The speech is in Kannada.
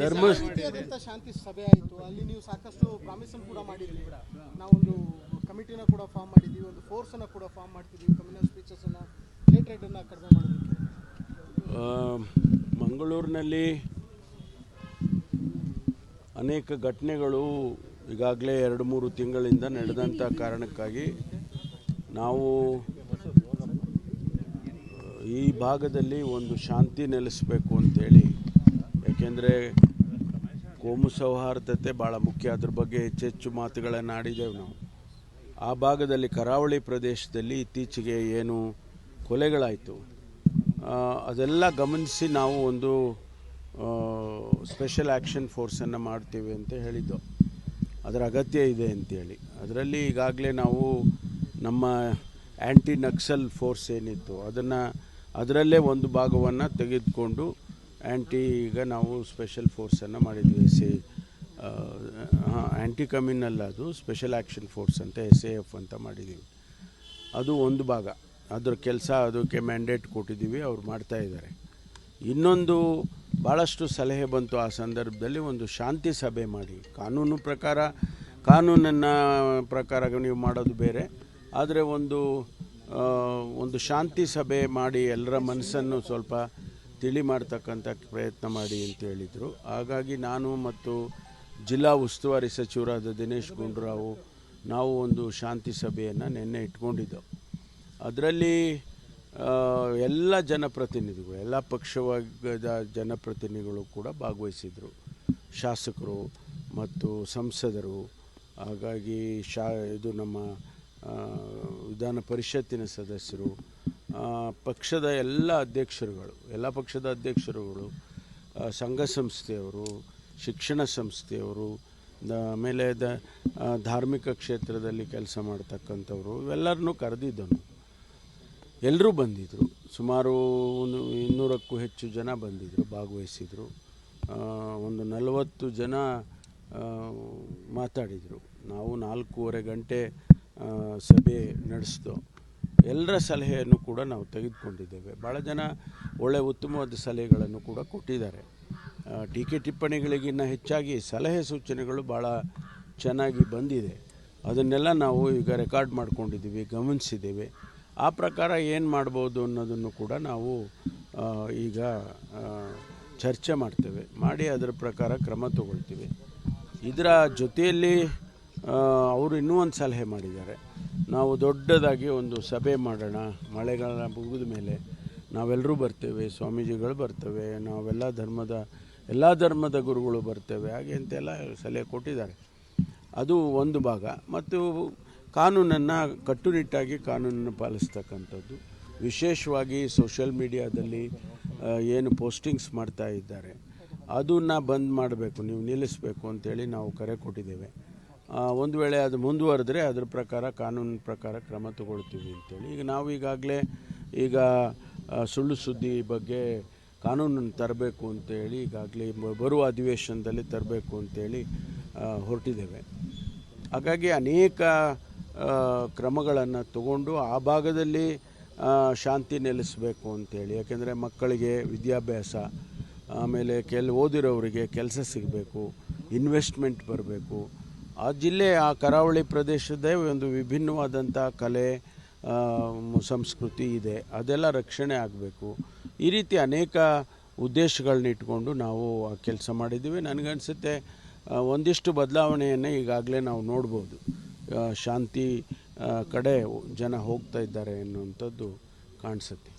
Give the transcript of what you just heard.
ಧರ್ಮ ರೀತಿಯಾದಂಥ ಶಾಂತಿ ಸಭೆ ಆಯಿತು. ಅಲ್ಲಿ ನೀವು ಸಾಕಷ್ಟು ಪ್ರಾಮಿಸ್ ಕೂಡ ಮಾಡಿದ್ರಿ. ನಾವೊಂದು ಕಮಿಟಿನ ಕೂಡ ಫಾರ್ಮ್ ಮಾಡಿದ್ದೀವಿ ಒಂದು ಫೋರ್ಸನ್ನು ಕೂಡ ಫಾರ್ಮ್ ಮಾಡ್ತಿದ್ದೀವಿ ಕಮ್ಯುನಲ್ ಸ್ಪೀಚಸನ್ನು ರೇಟೆಡನ್ನು ಕಡಿಮೆ ಮಾಡೋದಕ್ಕೆ. ಮಂಗಳೂರಿನಲ್ಲಿ ಅನೇಕ ಘಟನೆಗಳು ಈಗಾಗಲೇ ಎರಡು ಮೂರು ತಿಂಗಳಿಂದ ನಡೆದಂಥ ಕಾರಣಕ್ಕಾಗಿ ನಾವು ಈ ಭಾಗದಲ್ಲಿ ಒಂದು ಶಾಂತಿ ನೆಲೆಸಬೇಕು ಅಂತೇಳಿ ಯಾಕೆಂದರೆ ಕೋಮು ಸೌಹಾರ್ದತೆ ಭಾಳ ಮುಖ್ಯ. ಅದ್ರ ಬಗ್ಗೆ ಹೆಚ್ಚೆಚ್ಚು ಮಾತುಗಳನ್ನು ಆಡಿದ್ದೇವೆ ನಾವು. ಆ ಭಾಗದಲ್ಲಿ ಕರಾವಳಿ ಪ್ರದೇಶದಲ್ಲಿ ಇತ್ತೀಚೆಗೆ ಏನು ಕೊಲೆಗಳಾಯಿತು. ಅದೆಲ್ಲ ಗಮನಿಸಿ ನಾವು ಒಂದು ಸ್ಪೆಷಲ್ ಆ್ಯಕ್ಷನ್ ಫೋರ್ಸನ್ನು ಮಾಡ್ತೀವಿ ಅಂತ ಹೇಳಿದ್ದು. ಅದರ ಅಗತ್ಯ ಇದೆ ಅಂತೇಳಿ. ಅದರಲ್ಲಿ ಈಗಾಗಲೇ ನಾವು ನಮ್ಮ ಆ್ಯಂಟಿ ನಕ್ಸಲ್ ಫೋರ್ಸ್ ಏನಿತ್ತು, ಅದನ್ನು, ಅದರಲ್ಲೇ ಒಂದು ಭಾಗವನ್ನು ತೆಗೆದುಕೊಂಡು ಆ್ಯಂಟಿ ಈಗ ನಾವು ಸ್ಪೆಷಲ್ ಫೋರ್ಸನ್ನು ಮಾಡಿದ್ವಿ ಎ ಹಾಂ ಆ್ಯಂಟಿ ಕಮ್ಯುನಲ್ ಅದು ಸ್ಪೆಷಲ್ ಆ್ಯಕ್ಷನ್ ಫೋರ್ಸ್ ಅಂತ ಎಸ್ ಎ ಎಫ್ ಅಂತ ಮಾಡಿದ್ದೀವಿ ಅದು ಒಂದು ಭಾಗ. ಅದರ ಕೆಲಸ ಅದಕ್ಕೆ ಮ್ಯಾಂಡೇಟ್ ಕೊಟ್ಟಿದ್ದೀವಿ ಅವ್ರು ಮಾಡ್ತಾ ಇದ್ದಾರೆ. ಇನ್ನೊಂದು ಭಾಳಷ್ಟು ಸಲಹೆ ಬಂತು ಆ ಸಂದರ್ಭದಲ್ಲಿ, ಒಂದು ಶಾಂತಿ ಸಭೆ ಮಾಡಿ. ಕಾನೂನು ಪ್ರಕಾರ, ಕಾನೂನನ್ನು ಪ್ರಕಾರ ನೀವು ಮಾಡೋದು ಬೇರೆ. ಆದರೆ ಒಂದು ಒಂದು ಶಾಂತಿ ಸಭೆ ಮಾಡಿ ಎಲ್ಲರ ಮನಸ್ಸನ್ನು ಸ್ವಲ್ಪ ತಿಳಿ ಮಾಡ್ತಕ್ಕಂಥ ಪ್ರಯತ್ನ ಮಾಡಿ ಅಂತ ಹೇಳಿದರು. ಹಾಗಾಗಿ ನಾನು ಮತ್ತು ಜಿಲ್ಲಾ ಉಸ್ತುವಾರಿ ಸಚಿವರಾದ ದಿನೇಶ್ ಗುಂಡೂರಾವ್ ನಾವು ಒಂದು ಶಾಂತಿ ಸಭೆಯನ್ನು ನಿನ್ನೆ ಇಟ್ಕೊಂಡಿದ್ದೆವು. ಅದರಲ್ಲಿ ಎಲ್ಲ ಜನಪ್ರತಿನಿಧಿಗಳು, ಎಲ್ಲ ಪಕ್ಷವಾದ ಜನಪ್ರತಿನಿಧಿಗಳು ಕೂಡ ಭಾಗವಹಿಸಿದರು. ಶಾಸಕರು ಮತ್ತು ಸಂಸದರು, ಹಾಗಾಗಿ ಶಾ, ಇದು ನಮ್ಮ ವಿಧಾನ ಪರಿಷತ್ತಿನ ಸದಸ್ಯರು ಪಕ್ಷದ ಎಲ್ಲ ಅಧ್ಯಕ್ಷರುಗಳು, ಎಲ್ಲ ಪಕ್ಷದ ಅಧ್ಯಕ್ಷರುಗಳು ಸಂಘ ಸಂಸ್ಥೆಯವರು, ಶಿಕ್ಷಣ ಸಂಸ್ಥೆಯವರು ಆಮೇಲೆ ದ ಧಾರ್ಮಿಕ ಕ್ಷೇತ್ರದಲ್ಲಿ ಕೆಲಸ ಮಾಡ್ತಕ್ಕಂಥವ್ರು, ಇವೆಲ್ಲರನ್ನೂ ಕರೆದಿದ್ದನು. ಎಲ್ಲರೂ ಬಂದಿದ್ದರು ಸುಮಾರು ಒಂದು ಇನ್ನೂರಕ್ಕೂ ಹೆಚ್ಚು ಜನ ಬಂದಿದ್ದರು ಭಾಗವಹಿಸಿದರು. ಒಂದು ನಲವತ್ತು ಜನ ಮಾತಾಡಿದರು. ನಾವು ನಾಲ್ಕೂವರೆ ಗಂಟೆ ಸಭೆ ನಡೆಸಿದೋ ಎಲ್ಲರ ಸಲಹೆಯನ್ನು ಕೂಡ ನಾವು ತೆಗೆದುಕೊಂಡಿದ್ದೇವೆ. ಭಾಳ ಜನ ಒಳ್ಳೆಯ ಉತ್ತಮವಾದ ಸಲಹೆಗಳನ್ನು ಕೂಡ ಕೊಟ್ಟಿದ್ದಾರೆ. ಟೀಕೆ ಟಿಪ್ಪಣಿಗಳಿಗಿನ್ನ ಹೆಚ್ಚಾಗಿ ಸಲಹೆ ಸೂಚನೆಗಳು ಭಾಳ ಚೆನ್ನಾಗಿ ಬಂದಿದೆ. ಅದನ್ನೆಲ್ಲ ನಾವು ಈಗ ರೆಕಾರ್ಡ್ ಮಾಡ್ಕೊಂಡಿದ್ದೀವಿ, ಗಮನಿಸಿದ್ದೇವೆ. ಆ ಪ್ರಕಾರ ಏನು ಮಾಡ್ಬೋದು ಅನ್ನೋದನ್ನು ಕೂಡ ನಾವು ಈಗ ಚರ್ಚೆ ಮಾಡ್ತೇವೆ. ಮಾಡಿ ಅದರ ಪ್ರಕಾರ ಕ್ರಮ ತಗೊಳ್ತೀವಿ. ಇದರ ಜೊತೆಯಲ್ಲಿ ಅವರು ಇನ್ನೂ ಒಂದು ಸಲಹೆ ಮಾಡಿದ್ದಾರೆ. ನಾವು ದೊಡ್ಡದಾಗಿ ಒಂದು ಸಭೆ ಮಾಡೋಣ, ಮಳೆಗಾಲ ಮುಗಿದ ಮೇಲೆ ನಾವೆಲ್ಲರೂ ಬರ್ತೇವೆ, ಸ್ವಾಮೀಜಿಗಳು ಬರ್ತೇವೆ, ನಾವೆಲ್ಲ ಧರ್ಮದ, ಎಲ್ಲ ಧರ್ಮದ ಗುರುಗಳು ಬರ್ತೇವೆ, ಹಾಗೆ ಅಂತೆಲ್ಲ ಸಲಹೆ ಕೊಟ್ಟಿದ್ದಾರೆ. ಅದು ಒಂದು ಭಾಗ. ಮತ್ತು ಕಾನೂನನ್ನು ಕಟ್ಟುನಿಟ್ಟಾಗಿ ಕಾನೂನನ್ನು ಪಾಲಿಸ್ತಕ್ಕಂಥದ್ದು. ವಿಶೇಷವಾಗಿ ಸೋಷಿಯಲ್ ಮೀಡಿಯಾದಲ್ಲಿ ಏನು ಪೋಸ್ಟಿಂಗ್ಸ್ ಮಾಡ್ತಾ ಇದ್ದಾರೆ. ಅದನ್ನು ಬಂದ್ ಮಾಡಬೇಕು, ನೀವು ನಿಲ್ಲಿಸಬೇಕು ಅಂತೇಳಿ ನಾವು ಕರೆ ಕೊಟ್ಟಿದ್ದೇವೆ. ಒಂದು ವೇಳೆ ಅದು ಮುಂದುವರೆದ್ರೆ ಅದ್ರ ಪ್ರಕಾರ ಕಾನೂನಿನ ಪ್ರಕಾರ ಕ್ರಮ ತಗೊಳ್ತೀವಿ ಅಂತೇಳಿ. ಈಗ ನಾವು ಈಗಾಗಲೇ ಈಗ ಸುಳ್ಳು ಸುದ್ದಿ ಬಗ್ಗೆ ಕಾನೂನನ್ನು ತರಬೇಕು ಅಂತೇಳಿ ಈಗಾಗಲೇ ಬರುವ ಅಧಿವೇಶನದಲ್ಲಿ ತರಬೇಕು ಅಂತೇಳಿ ಹೊರಟಿದ್ದೇವೆ. ಹಾಗಾಗಿ ಅನೇಕ ಕ್ರಮಗಳನ್ನು ತಗೊಂಡು ಆ ಭಾಗದಲ್ಲಿ ಶಾಂತಿ ನೆಲೆಸಬೇಕು ಅಂತೇಳಿ. ಯಾಕೆಂದರೆ ಮಕ್ಕಳಿಗೆ ವಿದ್ಯಾಭ್ಯಾಸ, ಆಮೇಲೆ ಕೆಲ ಓದಿರೋರಿಗೆ ಕೆಲಸ ಸಿಗಬೇಕು, ಇನ್ವೆಸ್ಟ್ಮೆಂಟ್ ಬರಬೇಕು ಆ ಜಿಲ್ಲೆ ಆ ಕರಾವಳಿ ಪ್ರದೇಶದೇ ಒಂದು ವಿಭಿನ್ನವಾದಂಥ ಕಲೆ ಸಂಸ್ಕೃತಿ ಇದೆ. ಅದೆಲ್ಲ ರಕ್ಷಣೆ ಆಗಬೇಕು. ಈ ರೀತಿ ಅನೇಕ ಉದ್ದೇಶಗಳನ್ನ ಇಟ್ಕೊಂಡು ನಾವು ಕೆಲಸ ಮಾಡಿದ್ದೀವಿ. ನನಗನ್ಸುತ್ತೆ ಆ, ಒಂದಿಷ್ಟು ಬದಲಾವಣೆಯನ್ನು ಈಗಾಗಲೇ ನಾವು ನೋಡ್ಬೋದು. ಶಾಂತಿ ಕಡೆ ಜನ ಹೋಗ್ತಾ ಇದ್ದಾರೆ ಅನ್ನುವಂಥದ್ದು ಕಾಣಿಸುತ್ತೆ.